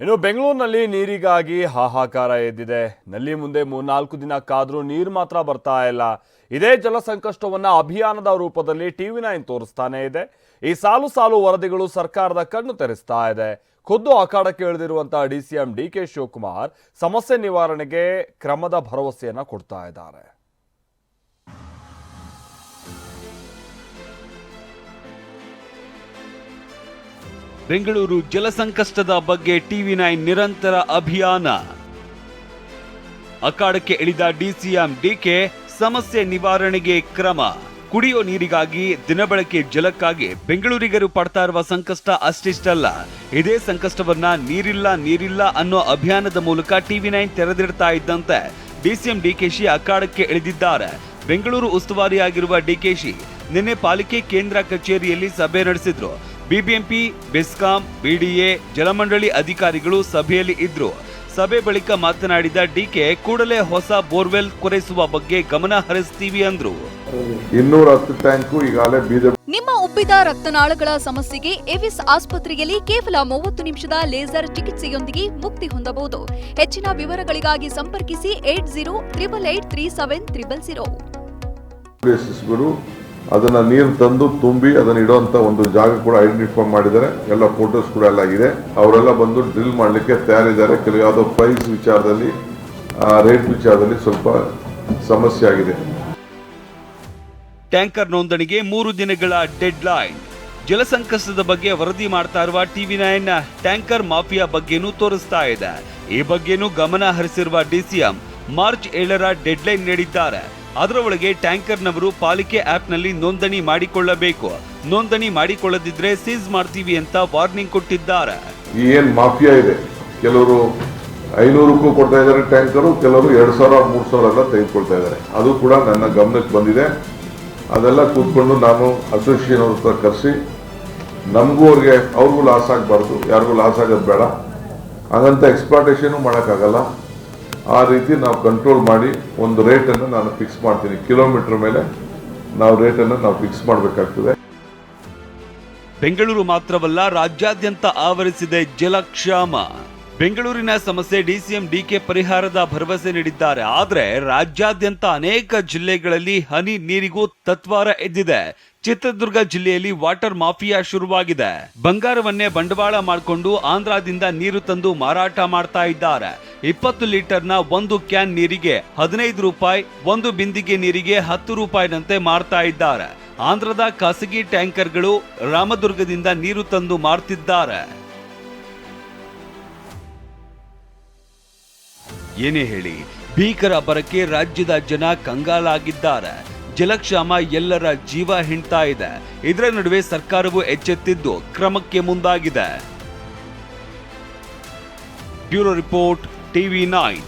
ಇನ್ನು ಬೆಂಗಳೂರಿನಲ್ಲಿ ನೀರಿಗಾಗಿ ಹಾಹಾಕಾರ ಎದ್ದಿದೆ. ನಲ್ಲಿ ಮುಂದೆ ಮೂರ್ನಾಲ್ಕು ದಿನ ಕಾದರೂ ನೀರು ಮಾತ್ರ ಬರ್ತಾ ಇಲ್ಲ. ಇದೇ ಜಲ ಸಂಕಷ್ಟವನ್ನು ಅಭಿಯಾನದ ರೂಪದಲ್ಲಿ ಟಿವಿ ನೈನ್ ತೋರಿಸ್ತಾನೆ ಇದೆ. ಈ ಸಾಲು ಸಾಲು ವರದಿಗಳು ಸರ್ಕಾರದ ಕಣ್ಣು ತೆರೆಸ್ತಾ ಇದೆ. ಖುದ್ದು ಅಖಾಡಕ್ಕೆ ಇಳಿದಿರುವಂತಹ D C M D K Shivakumar ಸಮಸ್ಯೆ ನಿವಾರಣೆಗೆ ಕ್ರಮದ ಭರವಸೆಯನ್ನು ಕೊಡ್ತಾ ಇದ್ದಾರೆ. ಬೆಂಗಳೂರು ಜಲಸಂಕಷ್ಟದ ಬಗ್ಗೆ ಟಿವಿ ನೈನ್ ನಿರಂತರ ಅಭಿಯಾನ. ಅಖಾಡಕ್ಕೆ ಇಳಿದ ಡಿಸಿಎಂ ಡಿಕೆ ಸಮಸ್ಯೆ ನಿವಾರಣೆಗೆ ಕ್ರಮ. ಕುಡಿಯೋ ನೀರಿಗಾಗಿ ದಿನಬಳಕೆ ಜಲಕ್ಕಾಗಿ ಬೆಂಗಳೂರಿಗರು ಪಡ್ತಾ ಇರುವ ಸಂಕಷ್ಟ ಅಷ್ಟಿಷ್ಟಲ್ಲ. ಇದೇ ಸಂಕಷ್ಟವನ್ನ ನೀರಿಲ್ಲ ನೀರಿಲ್ಲ ಅನ್ನೋ ಅಭಿಯಾನದ ಮೂಲಕ ಟಿವಿ ನೈನ್ ತೆರೆದಿಡ್ತಾ ಇದ್ದಂತೆ ಡಿಸಿಎಂ ಡಿಕೆಶಿ ಅಖಾಡಕ್ಕೆ ಇಳಿದಿದ್ದಾರೆ. ಬೆಂಗಳೂರು ಉಸ್ತುವಾರಿಯಾಗಿರುವ ಡಿಕೆಶಿ ನಿನ್ನೆ ಪಾಲಿಕೆ ಕೇಂದ್ರ ಕಚೇರಿಯಲ್ಲಿ ಸಭೆ ನಡೆಸಿದ್ರು. ಬಿಬಿಎಂಪಿ ಬೆಸ್ಕಾಂ ಬಿಡಿಎ ಜಲಮಂಡಳಿ ಅಧಿಕಾರಿಗಳು ಸಭೆಯಲ್ಲಿ ಇದ್ರು. ಸಭೆ ಬಳಿಕ ಮಾತನಾಡಿದ ಡಿಕೆ ಕೂಡಲೇ ಹೊಸ ಬೋರ್ವೆಲ್ ಕೊರೆಸುವ ಬಗ್ಗೆ ಗಮನ ಹರಿಸ್ತೀವಿ ಅಂದ್ರು. ನಿಮ್ಮ ಉಬ್ಬಿದ ರಕ್ತನಾಳಗಳ ಸಮಸ್ಯೆಗೆ ಎವಿಸ್ ಆಸ್ಪತ್ರೆಯಲ್ಲಿ ಕೇವಲ ಮೂವತ್ತು ನಿಮಿಷದ ಲೇಸರ್ ಚಿಕಿತ್ಸೆಯೊಂದಿಗೆ ಮುಕ್ತಿ ಹೊಂದಬಹುದು. ಹೆಚ್ಚಿನ ವಿವರಗಳಿಗಾಗಿ ಸಂಪರ್ಕಿಸಿ eight zero triple eight three seven triple zero. ಅದನ್ನ ನೀರು ತಂದು ತುಂಬಿ ಅದನ್ನು ಇಡುವಂತ ಒಂದು ಜಾಗ ಕೂಡ ಐಡೆಂಟಿಫೈ ಮಾಡಿದ್ದಾರೆ. ಎಲ್ಲ ಫೋಟೋಸ್ ಕೂಡ ಎಲ್ಲ ಇದೆ. ಅವರೆಲ್ಲ ಬಂದು ಡ್ರಿಲ್ ಮಾಡಲಿಕ್ಕೆ ತಯಾರಿದ್ದಾರೆ. ಕೆಲವು ಯಾವುದೋ ಪ್ರೈಸ್ ವಿಚಾರದಲ್ಲಿ ರೇಟ್ ವಿಚಾರದಲ್ಲಿ ಸ್ವಲ್ಪ ಸಮಸ್ಯೆ ಆಗಿದೆ. ಟ್ಯಾಂಕರ್ ನೋಂದಣಿಗೆ ಮೂರು ದಿನಗಳ ಡೆಡ್ ಲೈನ್ ಜಲಸಂಕಷ್ಟದ ಬಗ್ಗೆ ವರದಿ ಮಾಡ್ತಾ ಇರುವ ಟಿವಿ ನೈನ್ ಟ್ಯಾಂಕರ್ ಮಾಫಿಯಾ ಬಗ್ಗೆನೂ ತೋರಿಸ್ತಾ ಇದೆ. ಈ ಬಗ್ಗೆನೂ ಗಮನ ಹರಿಸಿರುವ ಡಿಸಿಎಂ ಮಾರ್ಚ್ ಏಳರ ಡೆಡ್ ಲೈನ್ ನೀಡಿದ್ದಾರೆ. ಅದರ ಒಳಗೆ ಟ್ಯಾಂಕರ್ನವರು ಪಾಲಿಕೆ ಆಪ್ನಲ್ಲಿ ನೋಂದಣಿ ಮಾಡಿಕೊಳ್ಳಬೇಕು. ನೋಂದಣಿ ಮಾಡಿಕೊಳ್ಳದಿದ್ರೆ ಸೀಸ್ ಮಾಡ್ತೀವಿ ಅಂತ ವಾರ್ನಿಂಗ್ ಕೊಟ್ಟಿದ್ದಾರೆ. ಏನು ಏನ್ ಮಾಫಿಯಾ ಇದೆ? ಕೆಲವರು ಐನೂರಕ್ಕೂ ಕೊಡ್ತಾ ಇದ್ದಾರೆ ಟ್ಯಾಂಕರು, ಕೆಲವರು ಎರಡು ಸಾವಿರ, ಮೂರು ಸಾವಿರ ಎಲ್ಲ ತೆಗೆದುಕೊಳ್ತಾ ಇದ್ದಾರೆ. ಅದು ಕೂಡ ನನ್ನ ಗಮನಕ್ಕೆ ಬಂದಿದೆ. ಅದೆಲ್ಲ ಕೂತ್ಕೊಂಡು ನಾನು ಅಸೋಸಿಯೇಷನ್ ಅವ್ರ ಹತ್ರ ಕರೆಸಿ, ನಮಗೂ ಅವ್ರಿಗೆ, ಅವ್ರಿಗೂ ಲಾಸ್ ಆಗಬಾರ್ದು, ಯಾರಿಗೂ ಲಾಸ್ ಆಗೋದು ಬೇಡ. ಹಾಗಂತ ಎಕ್ಸ್ಪ್ಲಾಟೇಷನು ಮಾಡೋಕ್ಕಾಗಲ್ಲ. ಆ ರೀತಿ ನಾವು ಕಂಟ್ರೋಲ್ ಮಾಡಿ ಒಂದು ರೇಟನ್ನು ನಾನು ಫಿಕ್ಸ್ ಮಾಡ್ತೀನಿ. ಕಿಲೋಮೀಟರ್ ಮೇಲೆ ನಾವು ರೇಟನ್ನು ನಾವು ಫಿಕ್ಸ್ ಮಾಡಬೇಕಾಗ್ತದೆ. ಬೆಂಗಳೂರು ಮಾತ್ರವಲ್ಲ, ರಾಜ್ಯಾದ್ಯಂತ ಆವರಿಸಿದೆ ಜಲಕ್ಷಾಮ. ಬೆಂಗಳೂರಿನ ಸಮಸ್ಯೆ ಡಿಸಿಎಂ ಡಿಕೆ ಪರಿಹಾರದ ಭರವಸೆ ನೀಡಿದ್ದಾರೆ. ಆದರೆ ರಾಜ್ಯಾದ್ಯಂತ ಅನೇಕ ಜಿಲ್ಲೆಗಳಲ್ಲಿ ಹನಿ ನೀರಿಗೂ ತತ್ವಾರ ಎದ್ದಿದೆ. ಚಿತ್ರದುರ್ಗ ಜಿಲ್ಲೆಯಲ್ಲಿ ವಾಟರ್ ಮಾಫಿಯಾ ಶುರುವಾಗಿದೆ. ಬಂಗಾರವನ್ನೇ ಬಂಡವಾಳ ಮಾಡಿಕೊಂಡು ಆಂಧ್ರದಿಂದ ನೀರು ತಂದು ಮಾರಾಟ ಮಾಡ್ತಾ ಇದ್ದಾರೆ. ಇಪ್ಪತ್ತು ಲೀಟರ್ನ ಒಂದು ಕ್ಯಾನ್ ನೀರಿಗೆ ಹದಿನೈದು ರೂಪಾಯಿ, ಒಂದು ಬಿಂದಿಗೆ ನೀರಿಗೆ ಹತ್ತು ರೂಪಾಯಿನಂತೆ ಮಾರ್ತಾ ಇದ್ದಾರೆ. ಆಂಧ್ರದ ಖಾಸಗಿ ಟ್ಯಾಂಕರ್ಗಳು ರಾಮದುರ್ಗದಿಂದ ನೀರು ತಂದು ಮಾರ್ತಿದ್ದಾರೆ. ಏನೇ ಹೇಳಿ, ಭೀಕರ ಬರಕ್ಕೆ ರಾಜ್ಯದ ಜನ ಕಂಗಾಲಾಗಿದ್ದಾರೆ. ಜಲಕ್ಷಾಮ ಎಲ್ಲರ ಜೀವ ಹಿಂಡ್ತಾ ಇದೆ. ಇದರ ನಡುವೆ ಸರ್ಕಾರವು ಎಚ್ಚೆತ್ತಿದ್ದು ಕ್ರಮಕ್ಕೆ ಮುಂದಾಗಿದೆ. Bureau report, TV nine.